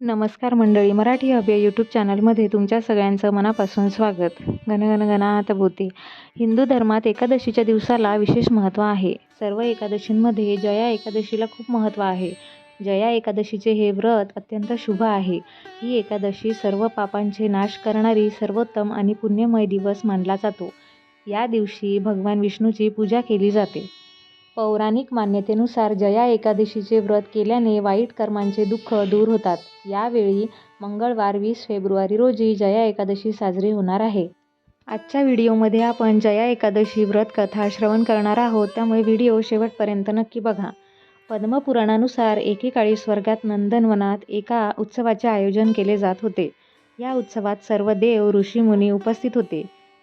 नमस्कार मंडळी मराठी अभय यूट्यूब चॅनलमध्ये तुमच्या सगळ्यांचं मनापासून स्वागत. गणगण भूती. हिंदू धर्मात एकादशीच्या दिवसाला विशेष महत्त्व आहे. सर्व एकादशींमध्ये जया एकादशीला खूप महत्त्व आहे. जया एकादशीचे हे व्रत अत्यंत शुभ आहे. ही एकादशी सर्व पापांचे नाश करणारी सर्वोत्तम आणि पुण्यमय दिवस मानला जातो. या दिवशी भगवान विष्णूची पूजा केली जाते. पौराणिक मान्यतेनुसार जया एकादशीचे व्रत केल्याने वाईट कर्मांचे दुःख दूर होतात. यावेळी मंगळवार वीस फेब्रुवारी रोजी जया एकादशी साजरी होणार आहे. आजच्या व्हिडिओमध्ये आपण जया एकादशी व्रत कथा श्रवण करणार आहोत. त्यामुळे व्हिडिओ शेवटपर्यंत नक्की बघा. पद्मपुराणानुसार एकेकाळी स्वर्गात नंदनवनात एका उत्सवाचे आयोजन केले जात होते. या उत्सवात सर्व देव ऋषीमुनी उपस्थित होते.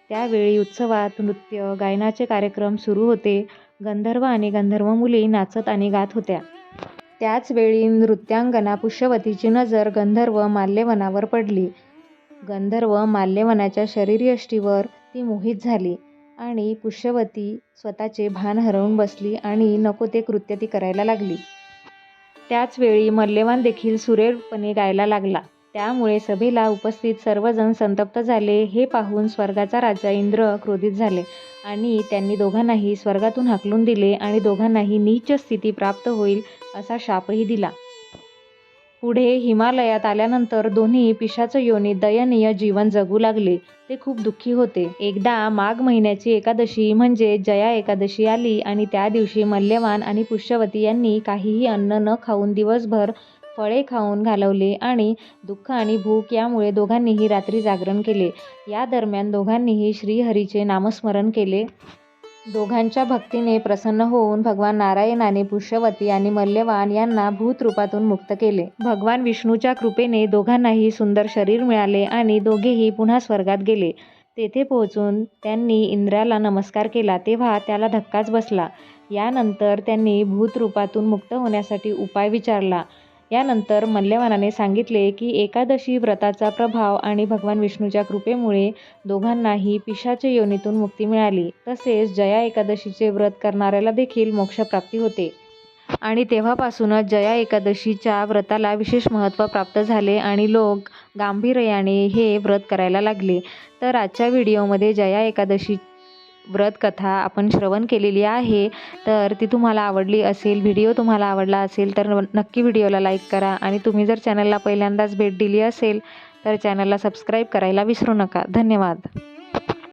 त्यावेळी उत्सवात नृत्य गायनाचे कार्यक्रम सुरू होते. गंधर्व आणि गंधर्व मुली नाचत आणि गात होत्या. त्याचवेळी नृत्यांगना पुष्यवतीची नजर गंधर्व माल्यवनावर पडली. गंधर्व माल्यवनाच्या शरीरयष्टीवर ती मोहित झाली आणि पुष्यवती स्वतःचे भान हरवून बसली आणि नको ते कृत्य ती करायला लागली. त्याचवेळी मल्यवान देखील सुरेलपणे गायला लागला. त्यामुळे सभेला उपस्थित सर्वजण संतप्त झाले. हे पाहून स्वर्गाचा राजा इंद्र क्रोधित झाले आणि त्यांनी दोघांनाही स्वर्गातून हाकलून दिले आणि दोघांनाही नीच स्थिती प्राप्त होईल असा शापही दिला. पुढे हिमालयात आल्यानंतर दोन्ही पिशाच योनी दयनीय जीवन जगू लागले. ते खूप दुःखी होते. एकदा माघ महिन्याची एकादशी म्हणजे जया एकादशी आली आणि त्या दिवशी मल्यवान आणि पुष्यवती यांनी काहीही अन्न न खाऊन दिवसभर फळे खाऊन घालवले आणि दुःख आणि भूक यामुळे दोघांनीही रात्री जागरण केले. या दरम्यान दोघांनीही श्रीहरीचे नामस्मरण केले. दोघांच्या भक्तीने प्रसन्न होऊन भगवान नारायणाने पुष्यवती आणि मल्यवान यांना भूतरूपातून मुक्त केले. भगवान विष्णूच्या कृपेने दोघांनाही सुंदर शरीर मिळाले आणि दोघेही पुन्हा स्वर्गात गेले. तेथे पोहोचून त्यांनी इंद्राला नमस्कार केला तेव्हा त्याला धक्काच बसला. यानंतर त्यांनी भूतरूपातून मुक्त होण्यासाठी उपाय विचारला. यानंतर मल्यवानाने सांगितले की एकादशी व्रताचा प्रभाव आणि भगवान विष्णूच्या कृपेमुळे दोघांनाही पिशाच्या योनीतून मुक्ती मिळाली. तसेच जया एकादशीचे व्रत करणाऱ्याला देखील मोक्षप्राप्ती होते. आणि तेव्हापासूनच जया एकादशीच्या व्रताला विशेष महत्त्व प्राप्त झाले आणि लोक गांभीर्याने हे व्रत करायला लागले. तर आजच्या व्हिडिओमध्ये जया एकादशी व्रतकथा आपण श्रवण केलेली आहे तर ती तुम्हाला आवडली असेल व्हिडिओ तुम्हाला आवडला असेल तर नक्की व्हिडिओला लाईक करा आणि तुम्ही जर चॅनलला पहिल्यांदाच भेट दिली असेल तर चॅनलला सबस्क्राईब करायला विसरू नका. धन्यवाद.